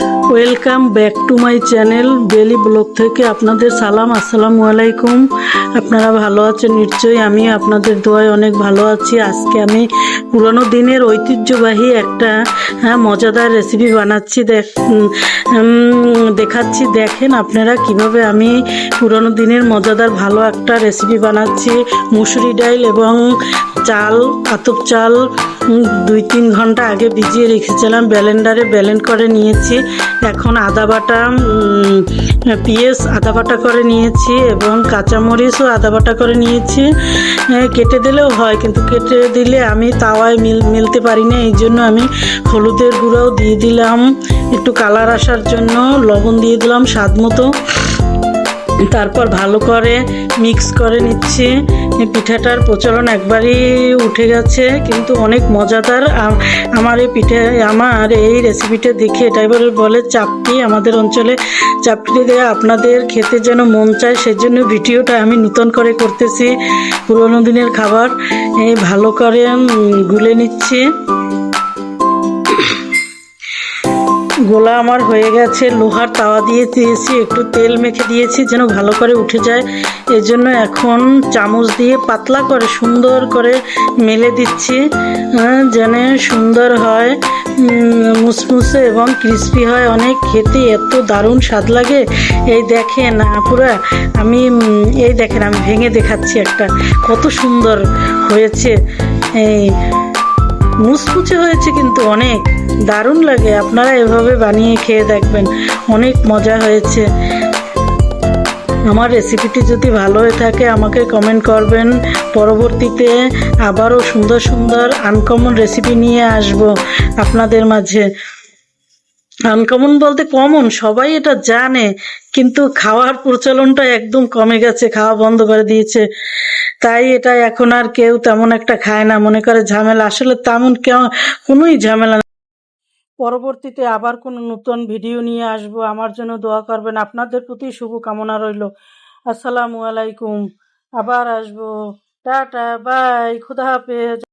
you welcome back to my channel Beli blog থেকে আপনাদের সালাম, আসসালামু আলাইকুম। আপনারা ভালো আছেন? নিশ্চয়ই আমি আপনাদের দোয়ায় অনেক ভালো আছি। আজকে আমি পুরনো দিনের ঐতিহ্যবাহী একটা হ্যাঁ মজাদার রেসিপি বানাচ্ছি। দেখ দেখাচ্ছি। দেখেন আপনারা কীভাবে আমি পুরনো দিনের মজাদার ভালো একটা রেসিপি বানাচ্ছি। মুসুরি ডাল এবং চাল, আতপ চাল দুই তিন ঘণ্টা আগে ভিজিয়ে রেখেছিলাম। ব্যালেন্ডারে ব্যালেন্ড করে নিয়েছি। এখন আদা বাটা পেঁয়াজ আদা বাটা করে নিয়েছি এবং কাঁচামরিচও আদা বাটা করে নিয়েছি। কেটে দিলেও হয়, কিন্তু কেটে দিলে আমি তাওয়ায় মিল, মিলতে পারি না, এই জন্য আমি হলুদের গুঁড়াও দিয়ে দিলাম। একটু কালার আসার জন্য লবণ দিয়ে দিলাম স্বাদ মতো। তারপর ভালো করে মিক্স করে নিচ্ছি। পিঠাটার প্রচলন একবারই উঠে গেছে, কিন্তু অনেক মজাদার। আমার এই পিঠে, আমার এই রেসিপিটা দেখে এটাই বলে চাপটি আমাদের অঞ্চলে, চাপটি দেওয়া আপনাদের খেতে যেন মন চায়, সেজন্য ভিডিওটা আমি নূতন করে করতেছি। পুরোনো দিনের খাবার ভালো করে গুলে নিচ্ছি। গোলা আমার হয়ে গেছে, লোহার তাওয়া দিয়ে দিয়েছি, একটু তেল মেখে দিয়েছি যেন ভালো করে উঠে যায়। এর জন্য এখন চামচ দিয়ে পাতলা করে সুন্দর করে মেলে দিচ্ছি যেন সুন্দর হয় মুসমুসে এবং ক্রিস্পি হয়। অনেক খেতে এত দারুণ স্বাদ লাগে। এই দেখেন পুরা আমি এই দেখেন, আমি ভেঙে দেখাচ্ছি একটা। কত সুন্দর হয়েছে। এই মুচমুচে হয়েছে কিন্তু অনেক। দারুণ লাগে, আপনারা এভাবে বানিয়ে খেয়ে দেখবেন। অনেক মজা হয়েছে। আমার রেসিপিটি যদি ভালো হয়ে থাকে, আমাকে কমেন্ট করবেন। পরবর্তীতে আবারও সুন্দর সুন্দর আনকমন রেসিপি নিয়ে আসব আপনাদের মাঝে। আনকমন বলতে কমন সবাই এটা জানে, কিন্তু খাওয়ার প্রচলনটা একদম কমে গেছে, খাওয়া বন্ধ করে দিয়েছে। তাই এটা এখন আর কেউ তেমন একটা খায় না। মনে করে ঝামেলা। আসলে তেমন কেউ, কোনোই ঝামেলা। পরবর্তীতে আবার কোনো নতুন ভিডিও নিয়ে আসব। আমার জন্য দোয়া করবেন। আপনাদের প্রতি শুভ কামনা রইল। আসসালামু আলাইকুম। আবার আসব। Tata, bye. খুদা হাফেজ।